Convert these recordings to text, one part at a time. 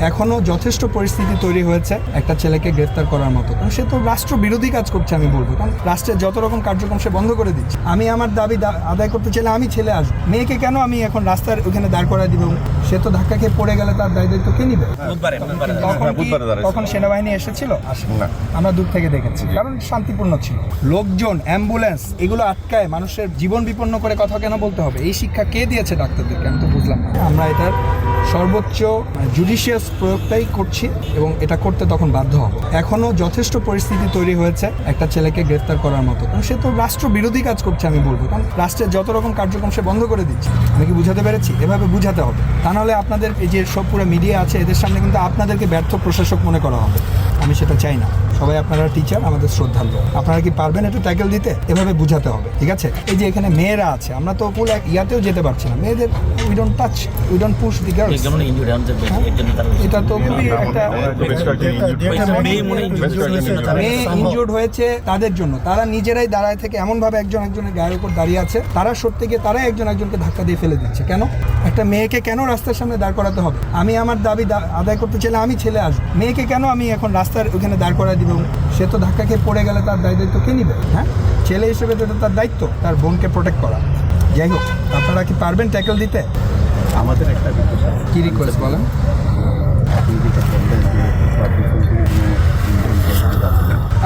এখনও যথেষ্ট পরিস্থিতি তৈরি হয়েছে একটা ছেলেকে গ্রেফতার করার মতো। কারণ সে তো রাষ্ট্র বিরোধী কাজ করছে আমি বলব। কারণ রাষ্ট্রের যত রকম কার্যক্রম সে বন্ধ করে দিচ্ছে। আমি আমার দাবি দা- আদায় করতে চাইলে আমি ছেলে আসব। মেয়েকে কেন আমি এখন রাস্তার ওখানে দাঁড় করায় দিব? সে তো ধাক্কা খেয়ে পড়ে গেলে তার দায় দায়িত্ব কে নিবে? বুধবারে তখন সেনাবাহিনী এসেছিল। আমরা দূর থেকে দেখেছি। কারণ শান্তিপূর্ণ ছিল। লোকজন অ্যাম্বুলেন্স এগুলো আটকায় মানুষের জীবন বিপন্ন করে কথা কেন বলতে হবে? এই শিক্ষা কে দিয়েছে ডাক্তারদেরকে? আমি তো বুঝলাম না। আমরা এটার সর্বোচ্চ জুডিশিয়াস প্রয়োগটাই করছি এবং এটা করতে তখন বাধ্য হব। এখনও যথেষ্ট পরিস্থিতি তৈরি হয়েছে একটা ছেলেকে গ্রেফতার করার মতো। কারণ সে তো রাষ্ট্র বিরোধী কাজ করছে, আমি বলব। কারণ রাষ্ট্রের যত রকম কার্যক্রম সে বন্ধ করে দিচ্ছে। আমি কি বুঝাতে পেরেছি? এভাবে বুঝাতে হবে। তা নাহলে আপনাদের এই যে সব পুরো মিডিয়া আছে, এদের সামনে কিন্তু আপনাদেরকে ব্যর্থ প্রশাসক মনে করা হবে। আমি সেটা চাই না। সবাই আপনারা টিচার আমাদের শ্রদ্ধার্ঘ আপনারা কি পারবেন একটু ট্যাকেল দিতে? এভাবে বুঝাতে হবে ঠিক আছে? এই যে এখানে মেয়েরা আছে আমরা তো ফুল এক ইয়াতেও যেতে পারছি না। মেয়েদের we don't touch we don't push the girls যেমন ইনজুরি হন এর জন্য তার এটা তো খুবই একটা মেয়ে ইনজুর্ড হয়েছে তাদের জন্য। তারা নিজেরাই দাঁড়ায় থেকে এমনভাবে একজন একজনের গায়ের উপর দাঁড়িয়ে আছে। তারা সত্যি গিয়ে তারাই একজন একজনকে ধাক্কা দিয়ে ফেলে দিচ্ছে। কেন? একটা মেয়েকে কেন রাস্তার সামনে দাঁড় করাতে হবে? আমি আমার দাবি দা- আদায় করতে চাইলে আমি ছেলে আসব। মেয়েকে কেন আমি এখন রাস্তার ওখানে দাঁড় করায় দিব? সে তো ধাক্কা খেয়ে পড়ে গেলে তার দায় দায়িত্ব কে নিবে? হ্যাঁ? ছেলে হিসেবে তো তার দায়িত্ব তার বোনকে প্রোটেক্ট করা। যাই হোক আপনারা কি পারবেন ট্যাকেল দিতে? আমাদের একটা। কি রিকোয়েস্ট বলেন? আপনি যেটা বললেন যে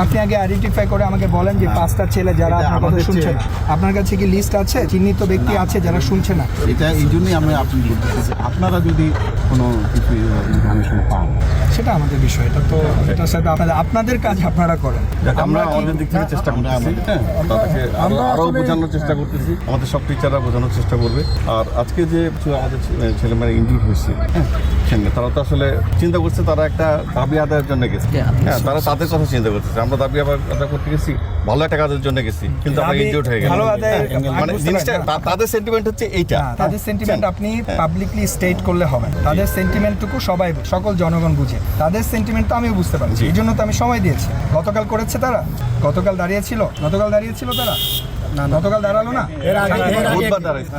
আপনি আগে আইডেন্টিফাই করে আমাকে বলেন যে পাঁচটা ছেলে যারা আপনার কথা শুনছে না। আপনার কাছে কি লিস্ট আছে? চিহ্নিত ব্যক্তি আছে যারা শুনছে না? এটা এই জন্যই আমি আপনি বলতেছি আপনারা যদি কোনো কিছু ইনফরমেশন পান। সেটা আমাদের বিষয় এটা তো এটার সাথে আপনাদের আপনাদের কাজ আপনারা করেন। আমরা আমাদের দিক থেকে চেষ্টা করতেছি। হ্যাঁ তাদেরকে আরও আরও বোঝানোর চেষ্টা করতেছি। আমাদের সব টিচাররা বোঝানোর চেষ্টা করবে। আর আজকে যে কিছু আমাদের ছেলেমেয়েরা ইনজুর হয়েছে হ্যাঁ সেখানে তারা তো আসলে চিন্তা করছে তারা একটা দাবি আদায়ের জন্য গেছে। হ্যাঁ তারা তাদের কথা চিন্তা করতেছে। আমরা দাবি আবার আদায় করতে গেছি ভালো একটা কাজের জন্য গেছি কিন্তু আমরা হয়ে গেলাম। হ্যাঁ, মানে জিনিসটা তাদের সেন্টিমেন্ট হচ্ছে এইটা। তাদের হ্যাঁ, সেন্টিমেন্ট আপনি হ্যাঁ। পাবলিকলি স্টেট করলে হবে না। তাদের সেন্টিমেন্টটুকু সবাই সকল জনগণ বুঝে। তাদের সেন্টিমেন্ট তো আমিও বুঝতে পারছি। এই জন্য তো আমি সময় দিয়েছি। গতকাল করেছে তারা? গতকাল দাঁড়িয়েছিল গতকাল দাঁড়িয়েছিল তারা? গতকাল দাঁড়াল না?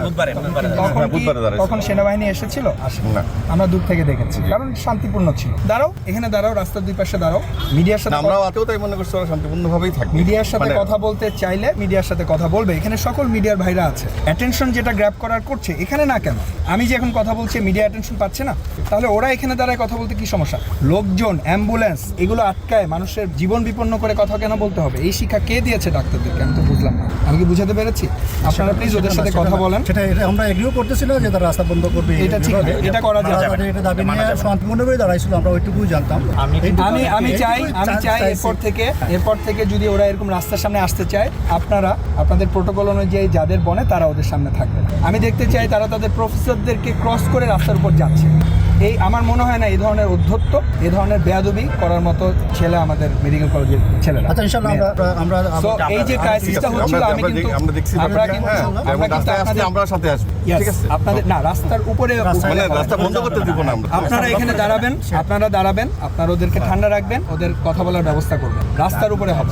বুধবারে তখন হ্যাঁ, বুধবারে তখন সেনাবাহিনী এসেছিল? না। আমরা দূর থেকে দেখেছি। কারণ শান্তিপূর্ণ ছিল। দাঁড়াও এখানে দাঁড়াও রাস্তার দুই পাশে দাঁড়াও। মিডিয়ার সাথে আমরাও আতেও তাই মনে করছি ওরা শান্তিপূর্ণভাবেই থাকবে। মিডিয়ার সাথে মানে- কথা বলতে চাইলে মিডিয়ার সাথে কথা বলবে। এখানে সকল মিডিয়ার ভাইরা আছে। অ্যাটেনশন যেটা গ্র্যাব করার করছে এখানে না কেন? আমি যে এখন কথা বলছি মিডিয়া অ্যাটেনশন পাচ্ছে না? তাহলে ওরা এখানে দাঁড়ায় কথা বলতে কি সমস্যা? লোকজন অ্যাম্বুলেন্স এগুলো আটকায় মানুষের জীবন বিপন্ন করে কথা কেন বলতে হবে? এই শিক্ষা কে দিয়েছে ডাক্তারদেরকে? আমি তো বুঝলাম না। আমি কি বুঝাতে পেরেছি? আপনারা প্লিজ ওদের সাথে কথা বলেন। সেটা এটা আমরা এগ্রিও করতেছিল যে তারা রাস্তা বন্ধ করবে এটা ঠিক এটা করা যাবে। এটা দাবি নিয়ে শান্তিপূর্ণভাবে দাঁড়াইছিল আমরা ওইটুকুই জানতাম। আমি আমি চাই আমি চাই এরপর থেকে এরপর থেকে যদি ওরা এরকম রাস্তার সামনে আসতে চায় আপনারা আপনাদের প্রোটোকল অনুযায়ী যাদের বনে তারা ওদের সামনে থাকবে আমি দেখতে চাই তারা তাদের প্রফেসরদেরকে ক্রস করে রাস্তার উপর যাচ্ছে। এই আমার মনে হয় না এই ধরনের অধ্যত্ত এই ধরনের বেয়াদবি করার মতো ছেলে আমাদের মেডিকেল কলেজের ছেলেরা। আচ্ছা ইনশাল্লাহ আমরা আমরা এই যে ক্রাইসিসটা হচ্ছিল আমি কিন্তু আমরা দেখছি আমরা কিন্তু হ্যাঁ, আমরা কিন্তু সাথে আসব। ঠিক আছে? আপনাদের না রাস্তার উপরে মানে রাস্তা বন্ধ করতে দিব না আমরা। আপনারা এখানে দাঁড়াবেন আপনারা দাঁড়াবেন আপনারা ওদেরকে ঠান্ডা রাখবেন ওদের কথা বলার ব্যবস্থা করবেন। রাস্তার উপরে হবে।